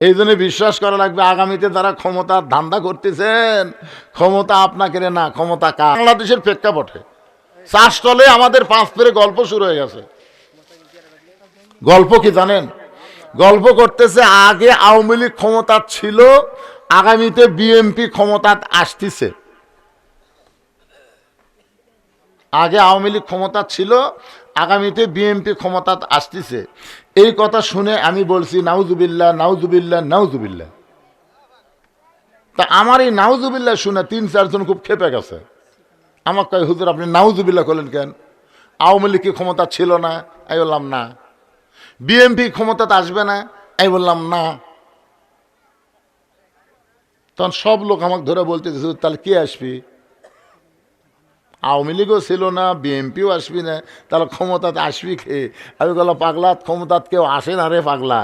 এই জন্য বিশ্বাস করা লাগবে, আগামীতে যারা ক্ষমতার ধান্দা করতেছেন, ক্ষমতা আপনাকে না, ক্ষমতা কা বাংলাদেশের প্রেক্ষাপটে। চাষটলে আমাদের পাঁচ পেরে গল্প শুরু হয়ে গেছে। গল্প কি জানেন? গল্প করতেছে, আগে আওয়ামী লীগ ক্ষমতা ছিল, আগামীতে বিএমপি ক্ষমতা আসতেছে। আগে আওয়ামী লীগ ক্ষমতা ছিল, আগামীতে বিএনপি ক্ষমতা আসতেছে। এই কথা শুনে আমি বলছি, নাউজুবিল্লাহ নাউজুবিল্লাহ নাউজুবিল্লা তা আমার এই নাউজুবিল্লাহ শুনে তিন, চারজন খুব খেপে গেছে। আমার হুজুর, আপনি নাউজুবিল্লা করলেন কেন? আওয়ামী লীগ কি ক্ষমতা ছিল না? আমি বললাম, না। বিএনপি ক্ষমতাতে আসবে না। আমি বললাম, না। তখন সব লোক আমাকে ধরে বলতে তাহলে কে আসবি? আওয়ামী লীগও ছিল না, বিএনপিও আসবি না, তাহলে ক্ষমতাতে আসবি খেয়ে আমি বললাম, পাগলা, ক্ষমতাত কেউ আসে না রে পাগলা।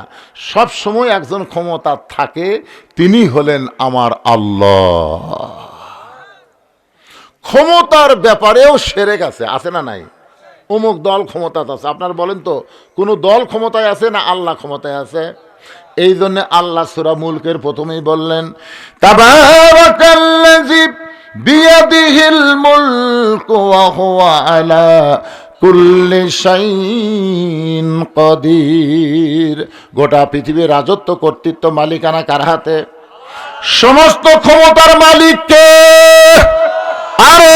সব সময় একজন ক্ষমতা থাকে, তিনি হলেন আমার আল্লাহ। ক্ষমতার ব্যাপারেও সেরে গেছে আছে না নাই? অমুক দল ক্ষমতাতে আছে। আপনার বলেন তো, কোনো দল ক্ষমতায় আছে না আল্লাহ ক্ষমতায় আছে? এই জন্য আল্লাহ সুরা মুলকের প্রথমেই বললেন, তাবারাকাল্লাযী ওয়া হুয়া আলা কুল্লি শাইইন কদির। গোটা পৃথিবীর রাজত্ব, কর্তৃত্ব, মালিকানা কার হাতে? সমস্ত ক্ষমতার মালিককে আরও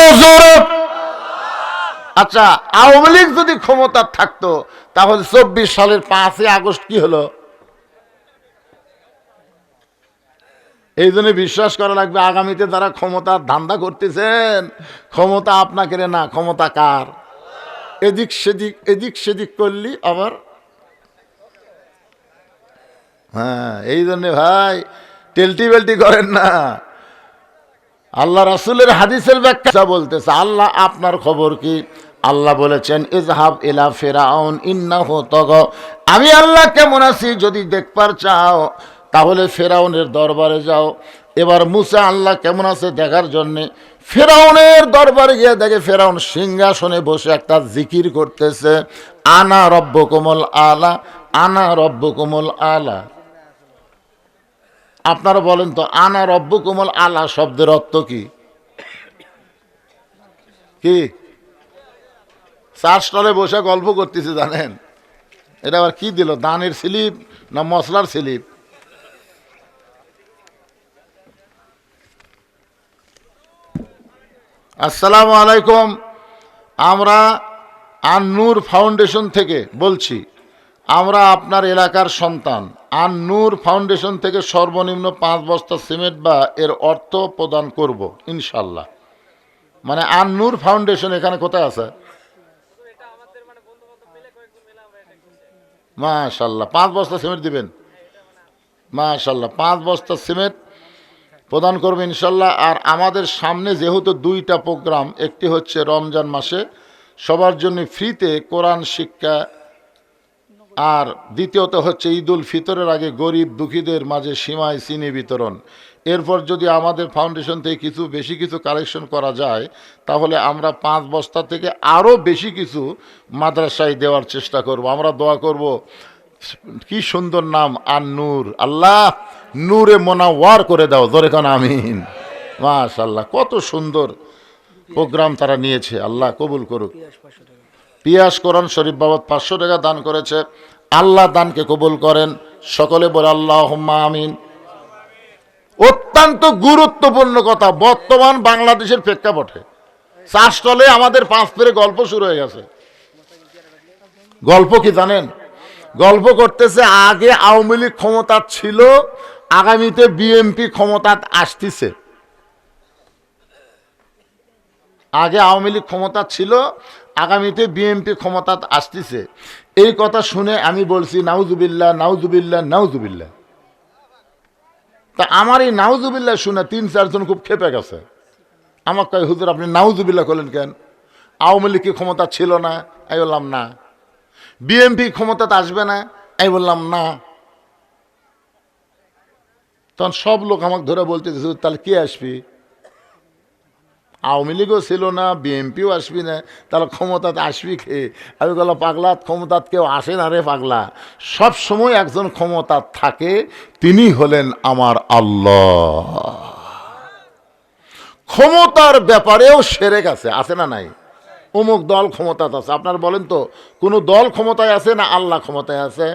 আচ্ছা আওয়ামী লীগ যদি ক্ষমতা থাকতো, তাহলে চব্বিশ সালের পাঁচই আগস্ট কি হলো? এই জন্য বিশ্বাস করা লাগবে, আগামীতে যারা ক্ষমতার ধান্দা করতেছেন, ক্ষমতা আপনাকে না, ক্ষমতা কার? এদিক সেদিক এদিক সেদিক করলি আবার হ্যাঁ এই জন্যে ভাই, টেলটি বেলটি করেন না। আল্লাহ রাসুলের হাদিসের ব্যাখ্যা বলতেছে, আল্লাহ আপনার খবর কি? আল্লাহ বলেছেন ইজহাব ইলা ফেরাউন, ইন্নাহু তগ। আমি আল্লাহ কেমন আছি যদি দেখবার চাও তাহলে ফেরাউনের দরবারে যাও। এবার মুসা আল্লাহ কেমন আছে দেখার জন্যে ফেরাউনের দরবারে গিয়ে দেখে ফেরাউন সিংহাসনে বসে একটা জিকির করতেছে, আনা রব্ব কোমল আলা, আনা রব্ব কোমল আলা। আপনারা বলেন তো, আনা রব্ব কোমল আলা শব্দের অর্থ কি? কি? চার স্টলে বসে গল্প করতেছে জানেন? এটা আবার কি দিল, দানের স্লিপ না মশলার স্লিপ? আসসালামু আলাইকুম। আমরা আন্নুর ফাউন্ডেশন থেকে বলছি, আমরা আপনার এলাকার সন্তান। আন্নুর ফাউন্ডেশন থেকে সর্বনিম্ন পাঁচ বস্তা সিমেন্ট বা এর অর্থ প্রদান করব ইনশাল্লাহ মানে আন্নুর ফাউন্ডেশন এখানে কোথায় আছে? মাশাল্লাহ পাঁচ বস্তা সিমেন্ট দিবেন। মাশাল্লাহ পাঁচ বস্তা সিমেন্ট প্রদান করবে ইনশাল্লাহ। আর আমাদের সামনে যেহেতু দুইটা প্রোগ্রাম, একটি হচ্ছে রমজান মাসে, সবার জন্য ফ্রিতে কোরআন শিক্ষা, আর দ্বিতীয়ত হচ্ছে ঈদ উল ফিতরের আগে গরিব দুঃখীদের মাঝে সীমায় চিনি বিতরণ। এরপর যদি আমাদের ফাউন্ডেশন থেকে কিছু বেশি কিছু কালেকশন করা যায়, তাহলে আমরা পাঁচ বস্তা থেকে আরও বেশি কিছু মাদ্রাসায় দেওয়ার চেষ্টা করব। আমরা দোয়া করব, কি সুন্দর নাম আর নূর আল্লাহ! নূরে মোনাওয়ার করে দাও, জোরে খান আমিন। মাশাল্লাহ কত সুন্দর প্রোগ্রাম তারা নিয়েছে, আল্লাহ কবুল করুক। পিয়াস কোরআন শরীফ বাবদ পাঁচশো টাকা দান করেছে, আল্লাহ দানকে কবুল করেন, সকলে বলে আল্লাহ আমিন। অত্যন্ত গুরুত্বপূর্ণ কথা, বর্তমান বাংলাদেশের প্রেক্ষাপটে। চাষটলে আমাদের পাঁচ পেরে গল্প শুরু হয়ে গেছে। গল্প কি জানেন? গল্প করতেছে, আগে আওয়ামী লীগ ক্ষমতা ছিল আগামীতে বিএনপি ক্ষমতা আসতেছে। আগে আওয়ামী লীগ ক্ষমতা ছিল, আগামীতে বিএনপি ক্ষমতা আসতেছে। এই কথা শুনে আমি বলছি, নাউজুবিল্লাহ নাউজুবিল্লাহ নাউজুবিল্লাহ। তা আমার এই নাউজুবিল্লাহ শুনে তিন, চারজন খুব খেপে গেছে। আমার কয়, হুজুর, আপনি নাউজুবিল্লাহ করলেন কেন? আওয়ামী লীগ কি ক্ষমতা ছিল না? আমি বললাম, না। বিএনপি ক্ষমতাতে আসবে না? আমি বললাম, না। তখন সব লোক আমাকে ধরে বলতে তাহলে কে আসবি? আওয়ামী লীগও ছিল না, বিএনপিও আসবি না, তাহলে ক্ষমতাতে আসবি খেয়ে আমি বললাম, পাগলা ক্ষমতাত কেউ আসে না রে পাগলা। সব সময় একজন ক্ষমতা থাকে, তিনি হলেন আমার আল্লাহ। ক্ষমতার ব্যাপারেও সেরে গেছে আছে না নাই? অমুক দল ক্ষমতাতে আছে। আপনার বলেন তো, কোনো দল ক্ষমতায় আছে না আল্লাহ ক্ষমতায় আছে?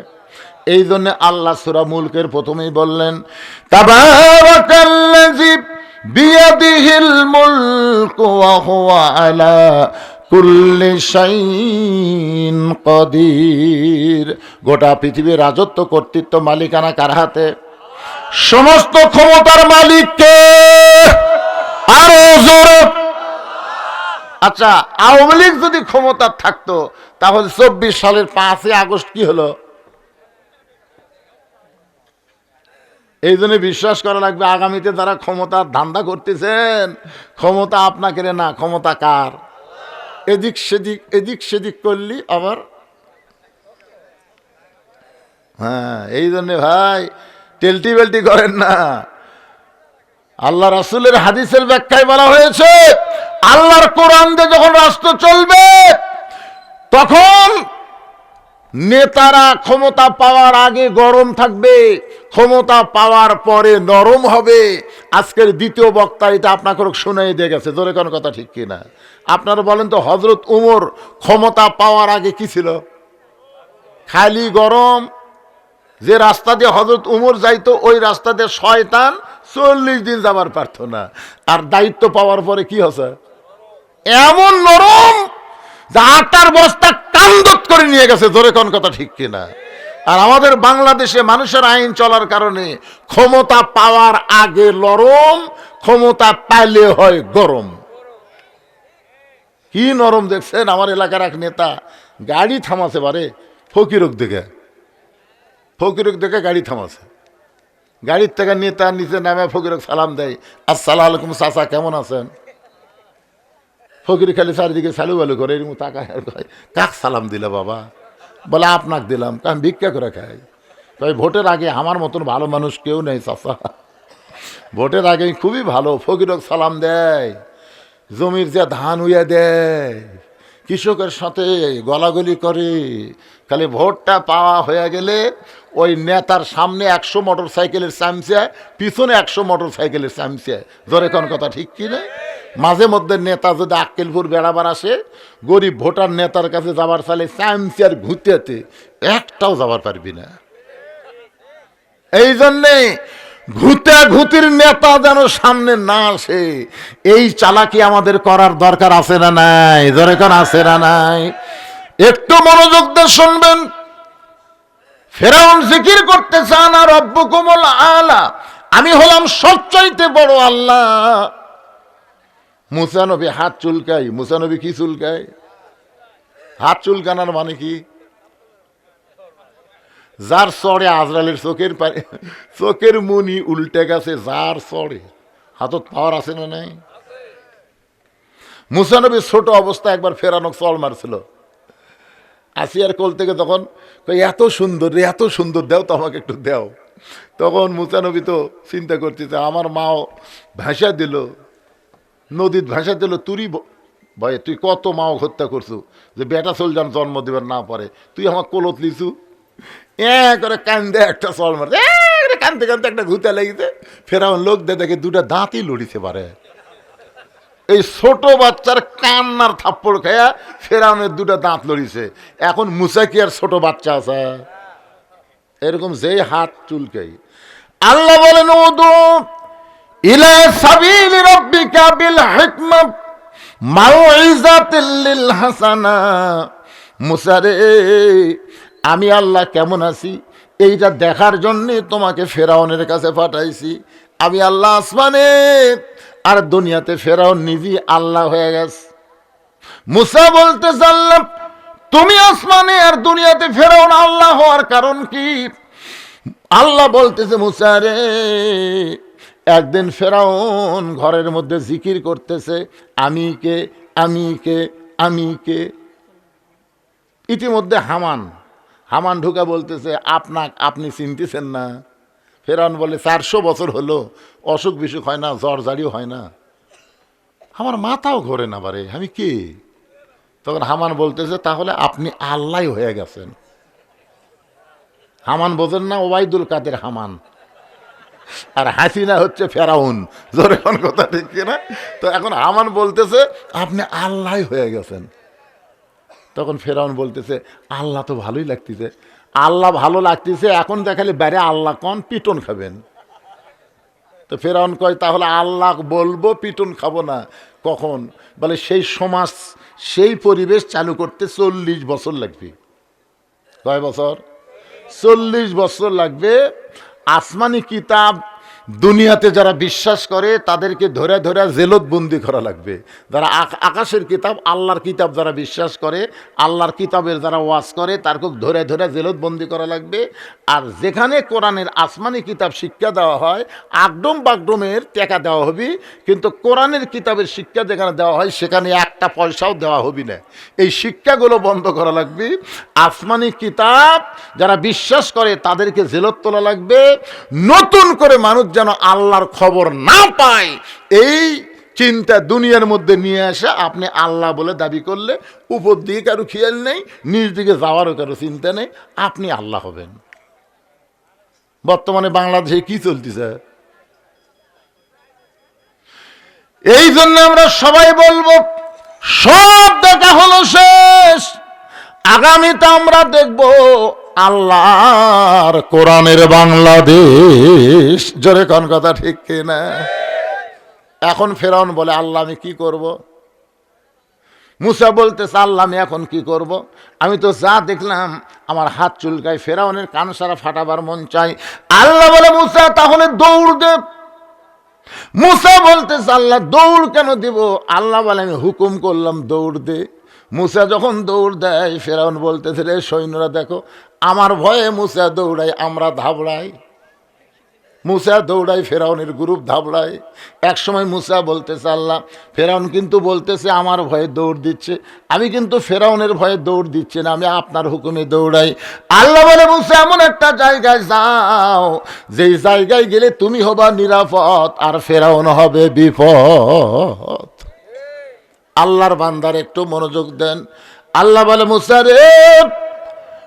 এই জন্য আল্লাহ সুরা মুলকের প্রথমেই বললেন গোটা পৃথিবীর রাজত্ব, কর্তৃত্ব, মালিকানা কার হাতে? সমস্ত ক্ষমতার মালিককে। আরও আচ্ছা আওয়ামী লীগ যদি ক্ষমতা থাকতো, তাহলে চব্বিশ সালের পাঁচই আগস্ট কি হলো? এই জন্য বিশ্বাস করা লাগবে, আগামীতে যারা ক্ষমতার ধান্দা করতেছেন, ক্ষমতা আপনাকে না, ক্ষমতা কার? এদিক সেদিক এদিক সেদিক করলি আবার হ্যাঁ এই জন্যে ভাই, টেলটি বেলটি করেন না। আল্লাহ রাসুলের হাদিসের ব্যাখ্যায় বলা হয়েছে, আল্লাহর কোরআন যখন রাষ্ট্র চলবে, তখন নেতারা ক্ষমতা পাওয়ার আগে গরম থাকবে, ক্ষমতা পাওয়ার পরে নরম হবে। আজকের দ্বিতীয় বক্তা এটা আপনাকে শুনাই দিয়ে গেছে, জোরে কোন কথা ঠিক কিনা? আপনারা বলেন তো হজরত উমর ক্ষমতা পাওয়ার আগে কি ছিল? খালি গরম, যে রাস্তা দিয়ে হজরত উমর যাইতো, ওই রাস্তা দিয়ে শয়তান চল্লিশ দিন যাবার পারত না। আর দায়িত্ব পাওয়ার পরে কি হচ্ছে? এমন নরম, যে আটার বস্তা কান্দত করে নিয়ে গেছে, ধরে কোন কথা ঠিক কিনা? আর আমাদের বাংলাদেশে মানুষের আইন চলার কারণে ক্ষমতা পাওয়ার আগে লরম ক্ষমতা পাইলে হয় গরম। কি নরম দেখছেন আমার এলাকার এক নেতা, গাড়ি থামাছে বারে, ফকিরক দেখে। ফকিরক দেখে গাড়ি থামাছে। গাড়ির থেকে নেতা নিচে নামে ফকিরক সালাম দেয়, আসসালাম আলাইকুম চাচা, কেমন আছেন? ফকির খালি চারিদিকে সালু বালু করে, এরকম তাকায় আর কয়, কাক সালাম দিলে বাবা? বলে, আপনাকে দিলাম। আমি ভিক্ষা করে খাই। তবে ভোটের আগে আমার মতন ভালো মানুষ কেউ নেই, চাচা। ভোটের আগে খুবই ভালো ফকিরক সালাম দেয়, জমির যে ধান উইয়া দেয়, কৃষকের সাথে গলাগলি করে, খালি ভোটটা পাওয়া হয়ে গেলে ওই নেতার সামনে একশো মোটর সাইকেলের চামচা, পিছনে একশো মোটর সাইকেলের চামচা। জোরে কোন কথা ঠিক কি না? মাঝে মধ্যে নেতা যদি আক্কেলপুর বেড়াবার আসে, গরিব ভোটার নেতার কাছে যাবার চালে চামচার ঘুরতে একটাও যাবার পারবি না। এই জন্যে ঘুতে ঘুতির নেতা যেন সামনে না আসে, এই চালাকি আমাদের করার দরকার আছে না নাই? দরকার আছে না নাই? একটু মনোযোগ দিয়ে শুনবেন। ফেরাউন জিকির করতে চান আর রব্বু কোমল আলা। আমি হলাম সবচাইতে বড় আল্লাহ। মুসানবী হাত চুলকাই মুসানবী কি চুলকায়? হাত চুলকানার মানে কি? যার চড়ে আজরালের চোখের পারে চোখের মুনি উল্টে গেছে, যার চড়ে হাতত পাওয়ার আছে না নাই? মুসানবী ছোট অবস্থা একবার ফেরানো চল মারছিল। আসিয়ার কোল থেকে তখন এত সুন্দর রে, এত সুন্দর, দেও তো আমাকে একটু দেও। তখন মুসানবী তো চিন্তা করতেছে আমার মাও ভাষা দিল নদীর ভাষা দিল, তুরি ভাই, তুই কত মাও হত্যা করছু, যে বেটা সোলজান জন্ম দিবার না পারে, তুই আমার কোলত লিছু? এ করে কান্দে একটা চল মারে, এ করে কান্দতে কান্দতে একটা ঘুতে লেগেছে, ফেরাউন লোক দে দেখে দুটা দাঁতই লড়িতে পারে এই ছোট বাচ্চার কান্নার থাপ্পড় খায়া ফেরাউনের দুটা দাঁত লড়িছে, এখন মুসা কি আর ছোট বাচ্চা আছে। এরকম যেই হাত চুলকাই। আল্লাহ বলেন, ওদু ইলা সাবিলি রাব্বিকা বিল হিকমা মাউইজাতিল লিল হাসানা। মুসা রে, আমি আল্লাহ কেমন আছি? এইটা দেখার জন্যে তোমাকে ফেরাউনের কাছে পাঠাইছি। আমি আল্লাহ আসমানে আর দুনিয়াতে ফেরাউন নিজেই আল্লাহ হয়ে গেছে। মুসা বলতে চাল্লাম তুমি আসমানে আর দুনিয়াতে ফেরাউন আল্লাহ হওয়ার কারণ কি? আল্লাহ বলতেছে, মুসা রে একদিন ফেরাউন ঘরের মধ্যে জিকির করতেছে, আমি কে আমি কে আমি কে? ইতিমধ্যে হামান হামান ঢুকা বলতেছে, আপনাক, আপনি চিনতেছেন না? ফেরাউন বলে, চারশো বছর হলো, অসুখ বিসুখ হয় না, জ্বর জারিও হয় না। আমার মাথাও ঘোরে না বারে, আমি কে? তখন হামান বলতেছে, তাহলে আপনি আল্লাহ হয়ে গেছেন। হামান বোঝেন না, ওবায়দুল কাদের হামান। আর হাসিনা হচ্ছে ফেরাউন। জোরে কোন কথা ঠিক না তো এখন হামান বলতেছে, আপনি আল্লাহ হয়ে গেছেন। তখন ফেরাউন বলতেছে, আল্লাহ তো ভালোই লাগতেছে। আল্লাহ ভালো লাগতেছে, এখন দেখালে বাইরে আল্লাহ কন পিটন খাবেন? তো ফেরাউন কয়, তাহলে আল্লাহ বলব, পিটন খাব না। কখন? বলে, সেই সমাজ, সেই পরিবেশ চালু করতে চল্লিশ বছর লাগবে। কয় বছর? চল্লিশ বছর লাগবে আসমানি কিতাব দুনিয়াতে যারা বিশ্বাস করে, তাদেরকে ধরে ধরে জেলত বন্দি করা লাগবে। যারা আক- আকাশের কিতাব, আল্লাহর কিতাব যারা বিশ্বাস করে, আল্লাহর কিতাবের যারা ওয়াজ করে তারকে ধরে ধরে জেলত বন্দি করা লাগবে। আর যেখানে কোরআনের আসমানি কিতাব শিক্ষা দেওয়া হয়, আগডম বাগডমের টেকা দেওয়া হবে, কিন্তু কোরআনের কিতাবের শিক্ষা যেখানে দেওয়া হয়, সেখানে একটা পয়সাও দেওয়া হবে না। এই শিক্ষাগুলো বন্ধ করা লাগবে। আসমানি কিতাব যারা বিশ্বাস করে, তাদেরকে জেলত তোলা লাগবে। নতুন করে মানুষ যেন আল্লাহর খবর না পায়, এই চিন্তা দুনিয়ার মধ্যে নিয়ে আসে। আপনি আল্লাহ বলে দাবি করলে উপর দিকে কারও খেয়াল নেই, নিজ দিকে যাওয়ারও কারও চিন্তা নেই, আপনি আল্লাহ হবেন। বর্তমানে বাংলাদেশে কি চলতেছে? এই জন্য আমরা সবাই বলব, সব দেখা হলো শেষ। আগামীতে আমরা দেখব আল্লাহর কোরআনের বাংলাদেশ। জোরে কোন কথা ঠিক কিনা? এখন ফেরাউন বলে, আল্লাহ, আমি কি করব। মুসা বলতেছে আল্লাহ, আমি এখন কি করব। আমি তো যা দেখলাম, আমার হাত চুলকায় ফেরাউনের কান সারা ফাটাবার মন চাই। আল্লাহ বলে, মুসা, তাহলে দৌড় দে। মুসা বলতেছে আল্লাহ, দৌড় কেন দিব? আল্লাহ বলে, আমি হুকুম করলাম দৌড় দে। মুসা যখন দৌড় দেয়, ফেরাউন বলতেছে, রে, সৈন্যরা দেখো আমার ভয়ে মুসা দৌড়াই আমরা ধাবড়াই। মুসা দৌড়াই ফেরাউনের গ্রুপ ধাবড়ায়। এক সময় মুসা বলতেছে, আল্লাহ, ফেরাউন কিন্তু বলতেছে, আমার ভয়ে দৌড় দিচ্ছে। আমি কিন্তু ফেরাউনের ভয়ে দৌড় দিচ্ছি না, আমি আপনার হুকুমে দৌড়াই। আল্লাহ বলে, মুসা, এমন একটা জায়গায় যাও, যেই জায়গায় গেলে তুমি হবা নিরাপদ, আর ফেরাউন হবে বিপদ। আল্লাহর বান্দার একটু মনোযোগ দেন। আল্লাহ বলে, মুসা রে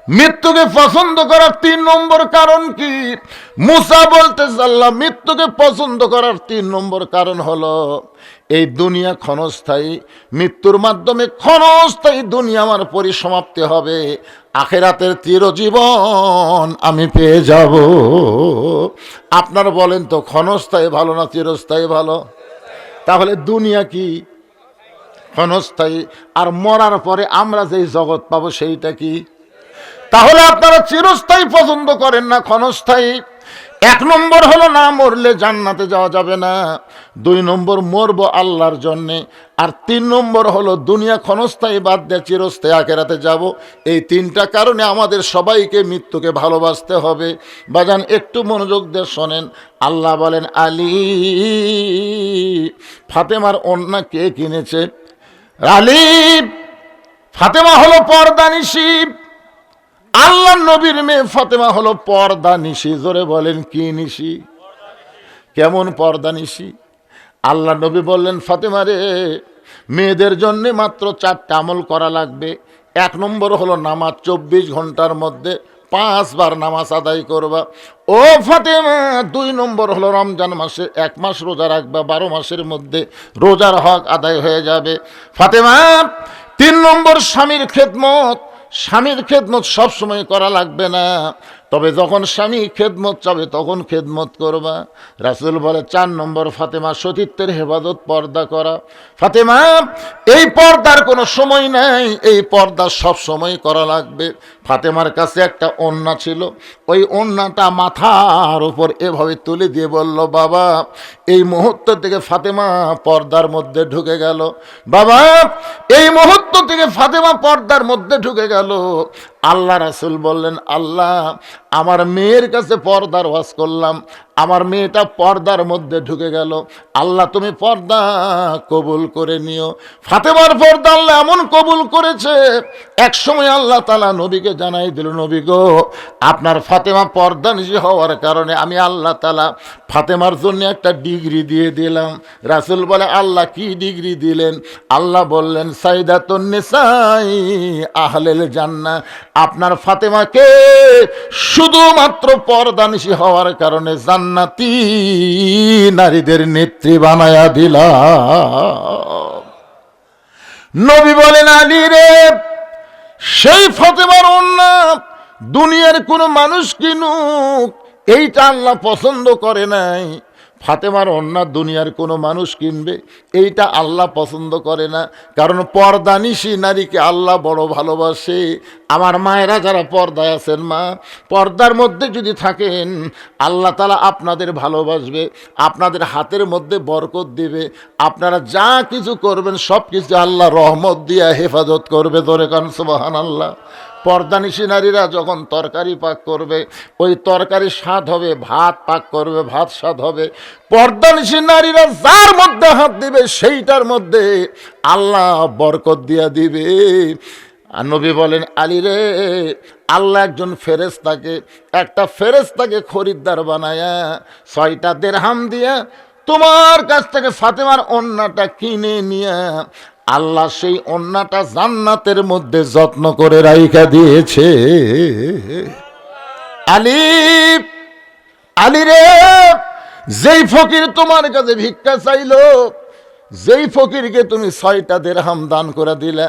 মৃত্যুকে পছন্দ করার তিন নম্বর কারণ কি? মুসা বলতে আল্লাহ মৃত্যুকে পছন্দ করার তিন নম্বর কারণ হলো, এই দুনিয়া ক্ষণস্থায়ী, মৃত্যুর মাধ্যমে ক্ষণস্থায়ী দুনিয়া আমার পরিসমাপ্তি হবে, আখেরাতের চিরজীবন আমি পেয়ে যাব। আপনার বলেন তো, ক্ষণস্থায়ী ভালো না চিরস্থায়ী ভালো? তাহলে দুনিয়া কি? ক্ষণস্থায়ী। আর মরার পরে আমরা যেই জগৎ পাবো সেইটা কি? তাহলে আপনারা চিরস্থায়ী পছন্দ করেন না, ক্ষণস্থায়ী। এক নম্বর হলো না মরলে জান্নাতে যাওয়া যাবে না। দুই নম্বর, মরবো আল্লাহর জন্যে। আর তিন নম্বর হলো দুনিয়া ক্ষণস্থায়ী বাদ দিয়ে চিরস্থায়ী আকেরাতে যাব। এই তিনটা কারণে আমাদের সবাইকে মৃত্যুকে ভালোবাসতে হবে। বাজান, একটু মনোযোগ দিয়ে শোনেন। আল্লাহ বলেন, আলী, ফাতেমার অন্যা কে কিনেছে? আলী, ফাতেমা হলো পর্দানিশী আল্লাহ নবীর মেয়ে ফাতেমা হলো পর্দা নিশি। জোরে বলেন, কি নিশি? কেমন পর্দা নিশি? আল্লাহ নবী বললেন, ফাতেমা রে, মেয়েদের জন্যে মাত্র চারটা আমল করা লাগবে। এক নম্বর হলো নামাজ চব্বিশ ঘণ্টার মধ্যে পাঁচবার নামাজ আদায় করবা। ও ফাতেমা, দুই নম্বর হলো রমজান মাসে এক মাস রোজা রাখবা, বারো মাসের মধ্যে রোজার হক আদায় হয়ে যাবে। ফাতেমা, তিন নম্বর স্বামীর খেদমত স্বামীর খেদমত সবসময় করা লাগবে না। তবে যখন স্বামী খেদমত চাবে, তখন খেদমত করবা। রাসুল বলে, চার নম্বর ফাতেমা সতীত্বের হেফাজত পর্দা করা। ফাতেমা, এই পর্দার কোনো সময় নাই, এই পর্দা সব সময় করা লাগবে। ফাতেমার কাছে একটা অন্যা ছিল। ওই অন্যাটা মাথার উপর এভাবে তুলে দিয়ে বলল, বাবা, এই মুহূর্ত থেকে ফাতেমা পর্দার মধ্যে ঢুকে গেল। বাবা, এই মুহূর্ত থেকে ফাতেমা পর্দার মধ্যে ঢুকে গেল। আল্লাহ রাসুল বললেন, আল্লাহ আমার মেয়ের কাছে পর্দার ওয়াজ করলাম। আমার মেয়েটা পর্দার মধ্যে ঢুকে গেল। আল্লাহ, তুমি পর্দা কবুল করে নিও। ফাতেমার পর্দা আল্লাহ এমন কবুল করেছে, এক সময় আল্লাহ তালা নবীকে জানাই দিল, নবী গো, আপনার ফাতেমা পর্দা নিশি হওয়ার কারণে আমি আল্লাহ তালা ফাতেমার জন্য একটা ডিগ্রি দিয়ে দিলাম। রাসুল বলে, আল্লাহ কি ডিগ্রি দিলেন? আল্লাহ বললেন সাইদা তন্নেসাই আহলেল জান্না আপনার ফাতেমাকে শুধুমাত্র পর্দানিশি হওয়ার কারণে জান্নাতি নারীদের নেত্রী বানায়া দিলা নবী বলেন, আলী রে, সেই ফতেমার অন্যা দুনিয়ার কোনো মানুষ কিনুক, এইটা আল্লাহ পছন্দ করে নাই। ফাতেমার অন্যা দুনিয়ার কোনো মানুষ কিনবে, এইটা আল্লাহ পছন্দ করে না। কারণ পর্দানিশি নারীকে আল্লাহ বড় ভালোবাসে। আমার মায়েরা যারা পর্দায় আছেন মা, পর্দার মধ্যে যদি থাকেন, আল্লাহ তালা আপনাদের ভালোবাসবে, আপনাদের হাতের মধ্যে বরকত দিবে। আপনারা যা কিছু করবেন সব কিছু আল্লাহ রহমত দিয়া হেফাজত করবে। ধরে কান সুবাহান আল্লাহ পর্দানিশি নারীরা যখন তরকারি পাক করবে, ওই তরকারি স্বাদ হবে, ভাত পাক করবে, ভাত স্বাদ হবে। পর্দানিশি নারীরা যার মধ্যে হাত দিবে, সেইটার মধ্যে আল্লাহ বরকত দিয়া দিবে। আর নবী বলেন, আলী রে, আল্লাহ একজন ফেরেস্তাকে একটা ফেরেস্তাকে খরিদ্দার বানায়া, ছয়টা দেড়হাম দিয়া তোমার কাছ থেকে ফাতেমার অন্যটা কিনে নিয়ে আল্লাহ সেই অন্যটা জান্নাতের মধ্যে যত্ন করে রাইখা দিয়েছে। আলী আলী রে, যেই ফকির তোমার কাছে ভিক্ষা চাইলো, যেই ফকিরকে তুমি ছয়টা দেড় হাম দান করে দিলা,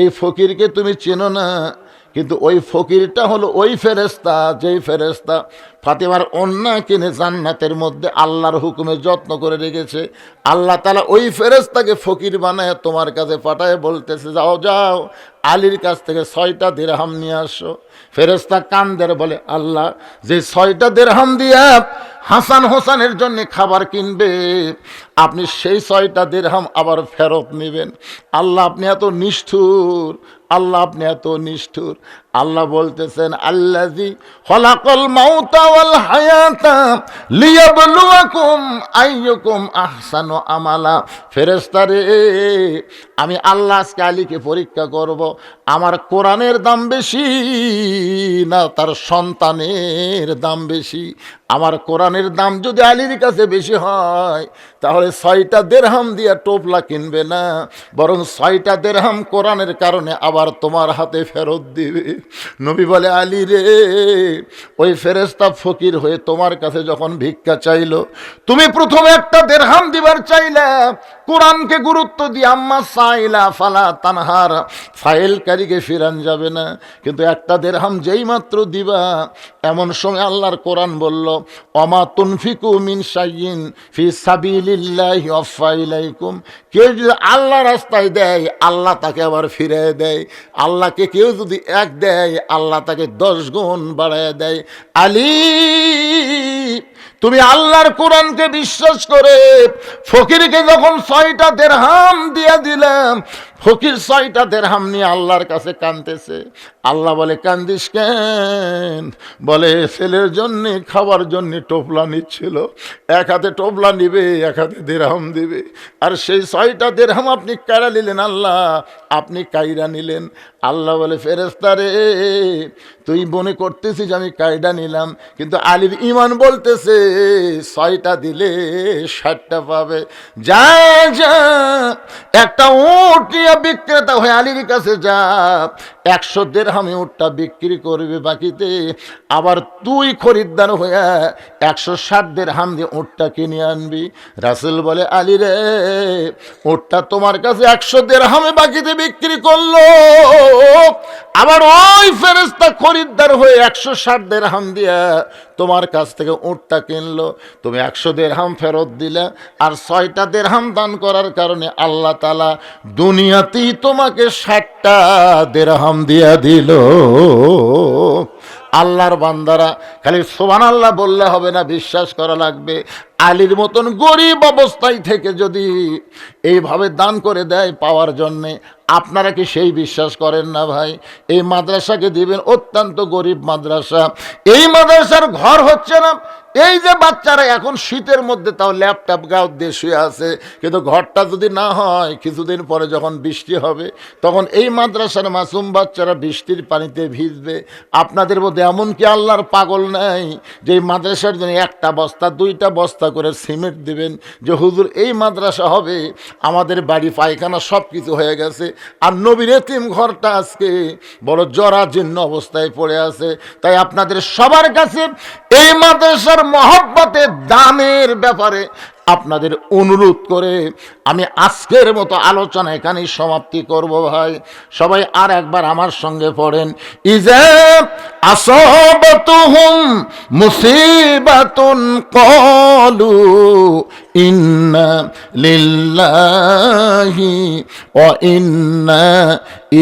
এই ফকিরকে তুমি চেনো না? কিন্তু ওই ফকিরটা হলো ওই ফেরেস্তা যেই ফেরেস্তা ফাতেমার অন্যা কিনে জান্নাতের মধ্যে আল্লাহর হুকুমে যত্ন করে রেখেছে। আল্লাহ তালা ওই ফেরেস্তাকে ফকির বানায় তোমার কাছে পাঠায়, বলতেছে, যাও যাও, আলীর কাছ থেকে ছয়টা দেড়হাম নিয়ে আসো। ফেরেস্তা কান্দের বলে, আল্লাহ, যে ছয়টা দেড়হাম দিয়া হাসান হোসানের জন্য খাবার কিনবে আপনি সেই ছয়টা দেড়হাম আবার ফেরত নেবেন। আল্লাহ আপনি এত নিষ্ঠুর, আল্লাহ আপনি এত নিষ্ঠুর। আল্লাহ বলতেছেন আল্লাজি হলাকল আমালা। ফেরেশতারে আমি আল্লাহ আজকে আলীকে পরীক্ষা করব, আমার কোরআনের দাম বেশি না তার সন্তানের দাম বেশি? আমার কোরআনের দাম যদি আলীর কাছে বেশি হয়, তাহলে ছয়টা দেড়হাম দিয়া টোপলা কিনবে না, বরং ছয়টা দেড়হাম কোরআনের কারণে আবার তোমার হাতে ফেরত দিবে। নবী বলে, আলী রে, ওই ফেরেস্তা ফকির হয়ে তোমার কাছে যখন ভিক্ষা চাইলো, তুমি প্রথমে একটা দেড়হাম দিবার চাইলা, কোরআনকে গুরুত্ব দিয়ে, আম্মা সাইলা ফালা তানহার ফাইলকারীকে ফিরান যাবে না। কিন্তু একটা দেড়হাম যেই মাত্র দিবা, এমন সময় আল্লাহর কোরআন বলল অমা তুনফিকু মিন সাইয়িন ফি আফাইলাইকুম কেউ যদি আল্লাহ রাস্তায় দেয়, আল্লাহ তাকে আবার ফিরে দেয়। আল্লাহকে কেউ যদি এক দেয়, আল্লাহ তাকে দশ গুণ বাড়ায় দেয়। আলী, তুমি আল্লাহর কোরআনকে বিশ্বাস করে ফকিরকে যখন ছয়টা দেড় হাম দিয়ে দিলাম ফকির ছয়টা দেড়হাম নিয়ে আল্লাহর কাছে কানতেছে আল্লাহ বলে, কান্দিস কেন? বলে, ছেলের জন্যে খাবার জন্যে টোপলা নিচ্ছিল। এক হাতে টোপলা নিবে, এক হাতে দেড়হাম দিবে। আর সেই ছয়টা দেড়হাম আপনি কায়রা নিলেন আল্লাহ, আপনি কাইরা নিলেন। আল্লাহ বলে ফেরেস্তারে তুই মনে করতেছিস আমি কায়দা নিলাম, কিন্তু আলীর ইমান বলতেছে ছয়টা দিলে ষাটটা পাবে। যা যা, একটা উট নিয়ে বিক্রেতা হয়ে আলীর কাছে যা। একশো দেড়হামে উঠটা বিক্রি করবে বাকিতে। আবার তুই খরিদ্দার হয়ে একশো ষাট দেড়হাম দিয়ে উটটা কিনে আনবি। রাসেল বলে, আলী রে, উটটা তোমার কাছে একশো দেড়হামে বাকিতে বিক্রি করল। আবার ওই ফেরেস্তা খরিদ্দার হয়ে একশো ষাট দেড়হাম দিয়া তোমার কাছ থেকে উটটা কিনলো। তুমি একশো দেড়হাম ফেরত দিলে আর ছয়টা দেড়হাম দান করার কারণে আল্লাহ তালা দুনিয়াতেই তোমাকে ষাটটা দেড়হাম দিয়া দিল। আল্লাহর বান্দারা খালি সোবান আল্লাহ বললে হবে না, বিশ্বাস করা লাগবে। আলীর মতন গরিব অবস্থায় থেকে যদি এইভাবে দান করে দেয় পাওয়ার জন্যে আপনারা কি সেই বিশ্বাস করেন না ভাই? এই মাদ্রাসাকে দিবেন অত্যন্ত গরিব মাদ্রাসা। এই মাদ্রাসার ঘর হচ্ছে না, এই যে বাচ্চারা এখন শীতের মধ্যে তাও ল্যাপটপ গাও দিয়ে শুয়ে আছে, কিন্তু ঘরটা যদি না হয়, কিছুদিন পরে যখন বৃষ্টি হবে, তখন এই মাদ্রাসার মাসুম বাচ্চারা বৃষ্টির পানিতে ভিজবে। আপনাদের মধ্যে এমন কি আল্লাহর পাগল নাই যে এই মাদ্রাসার জন্য একটা বস্তা, দুইটা বস্তা করে সিমেন্ট দিবেন, যে হুজুর এই মাদ্রাসা হবে, আমাদের বাড়ি, পায়খানা সব কিছু হয়ে গেছে আর নবীর এতিম ঘরটা আজকে বড় জরাজীর্ণ অবস্থায় পড়ে আছে। তাই আপনাদের সবার কাছে এই মাদ্রাসার মহব্বতে দানের ব্যাপারে আপনাদের অনুরোধ করে আমি আজকের মতো আলোচনা এখানেই সমাপ্তি করব ভাই। সবাই আর একবার আমার সঙ্গে পড়েন। ইজে আসবতুহুম মুসিবাতুন কলু ইন্না লিল্লাহি ওয়া ইন্না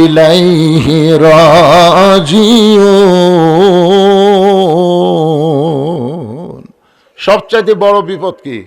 ইলাইহি রাজিউন। সবচাইতে বড় বিপদ কি?